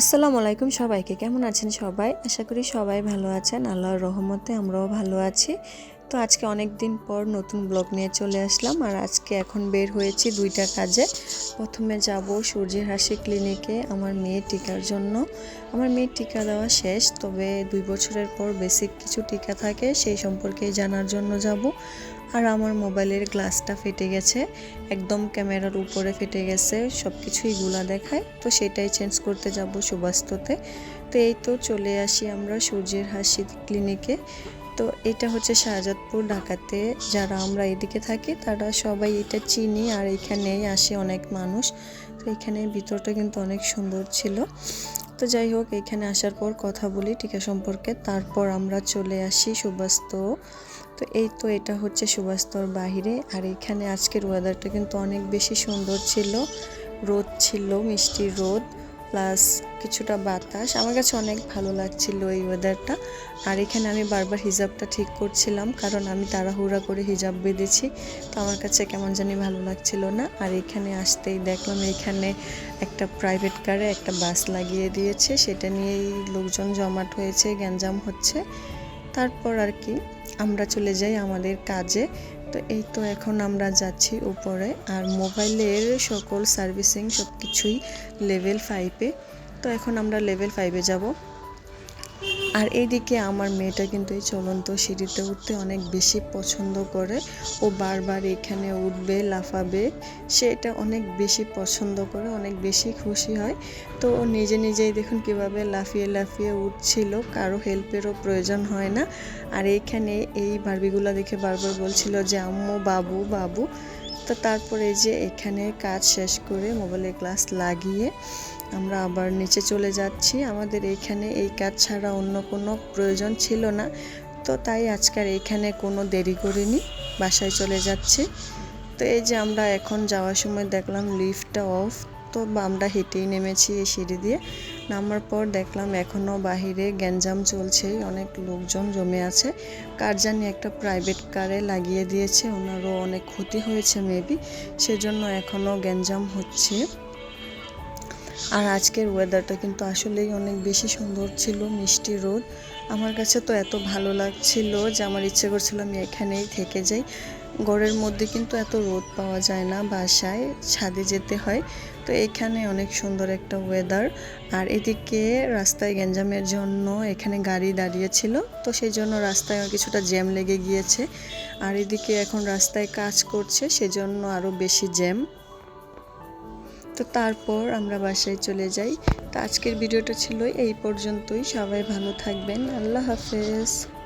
আসসালামু আলাইকুম সবাইকে। কেমন আছেন সবাই? আশা করি সবাই ভালো আছেন। আল্লাহর রহমতে আমরাও ভালো আছি। তো আজকে অনেক দিন পর নতুন ব্লগ নিয়ে চলে আসলাম আর আজকে এখন বের হয়েছি দুইটা কাজে। প্রথমে যাব সূর্যের হাসি ক্লিনিকে আমার মেয়ে টিকার জন্য। আমার মেয়ের টিকা দেওয়া শেষ, তবে দুই বছরের পর বেসিক কিছু টিকা থাকে, সেই সম্পর্কে জানার জন্য যাব। আর আমার মোবাইলের গ্লাসটা ফেটে গেছে, একদম ক্যামেরার উপরে ফেটে গেছে সব কিছুই গুলা দেখায়। তো সেটাই চেঞ্জ করতে যাব সুবাস্ততে তো এই তো চলে আসি আমরা সূর্যের হাসি ক্লিনিকে তো এটা হচ্ছে শাহজাদপুর, ঢাকাতে যারা আমরা এদিকে থাকি, তারা সবাই এটা চিনি আর এখানেই আসে অনেক মানুষ। তো এখানে ভিতরটা কিন্তু অনেক সুন্দর ছিল। তো যাই হোক, এখানে আসার পর কথা বলি টিকা সম্পর্কে। তারপর আমরা চলে আসি সুবাস্ত। তো এই তো এটা হচ্ছে সুবাস্তর বাহিরে। আর এখানে আজকের ওয়েদারটা কিন্তু অনেক বেশি সুন্দর ছিল। রোদ ছিল, মিষ্টি রোদ। প্লাস কিছুটা বাতাস। আমার কাছে অনেক ভালো লাগছিল এই ওয়েদারটা আর এখানে আমি বারবার হিজাবটা ঠিক করছিলাম, কারণ আমি তাড়াহুড়া করে হিজাব বেঁধেছি। তো আমার কাছে কেমন জানি ভালো লাগছিল না। আর এখানে আসতেই দেখলাম এখানে একটা প্রাইভেট কারে একটা বাস লাগিয়ে দিয়েছে। সেটা নিয়েই লোকজন জমাট হয়েছে, গ্যাঞ্জাম হচ্ছে। তারপর আর কি, আমরা চলে যাই আমাদের কাজে। তো এই তো এখন আমরা যাচ্ছি উপরে। আর মোবাইলের সকল সার্ভিসিং সব কিছুই লেভেল ফাইভে তো এখন আমরা লেভেল ফাইভে যাব। আর এইদিকে আমার মেয়েটা কিন্তু এই চলন্ত সিঁড়িতে উঠতে অনেক বেশি পছন্দ করে। ও বারবার এখানে উঠবে, লাফাবে। সে এটা অনেক বেশি পছন্দ করে, অনেক বেশি খুশি হয়। তো ও নিজে নিজেই দেখুন কীভাবে লাফিয়ে লাফিয়ে উঠছিল, কারও হেল্পেরও প্রয়োজন হয় না। আর এইখানে এই বারবিগুলো দেখে বারবার বলছিল যে, আম্মু, বাবু বাবু। তো তারপরে যে এখানে কাজ শেষ করে মোবাইলে গ্লাস লাগিয়ে আমরা আবার নিচে চলে যাচ্ছি। আমাদের এইখানে এই কাজ ছাড়া অন্য কোনো প্রয়োজন ছিল না। তো তাই আজকাল এইখানে কোনো দেরি করিনি, বাসায় চলে যাচ্ছি। তো এই যে আমরা এখন যাওয়ার সময় দেখলাম লিফটটা অফ তো আমরা হেঁটেই নেমেছি এই সিঁড়ি দিয়ে। নামার পর দেখলাম এখনও বাহিরে গ্যাঞ্জাম চলছে অনেক লোকজন জমে আছে। কার জানি একটা প্রাইভেট কারে লাগিয়ে দিয়েছে, ওনারও অনেক ক্ষতি হয়েছে মেবি সেজন্য এখনও গ্যাঞ্জাম হচ্ছে। আর আজকের ওয়েদারটা কিন্তু আসলেই অনেক বেশি সুন্দর ছিল, মিষ্টি রোদ। আমার কাছে তো এত ভালো লাগছিল যে আমার ইচ্ছে করছিল আমি এখানেই থেকে যাই। গড়ের মধ্যে কিন্তু এত রোদ পাওয়া যায় না বাসায়, ছাদে যেতে হয়। তো এখানে অনেক সুন্দর একটা ওয়েদার আর এদিকে রাস্তায় গ্যাঞ্জামের জন্য এখানে গাড়ি দাঁড়িয়েছিল। তো সেই জন্য রাস্তায় কিছুটা জ্যাম লেগে গিয়েছে। আর এদিকে এখন রাস্তায় কাজ করছে, সেজন্য আরও বেশি জ্যাম। তো তারপর আমরা বাসায় চলে যাই। তো আজকের ভিডিওটা ছিল এই পর্যন্তই। সবাই ভালো থাকবেন। আল্লাহ হাফেজ।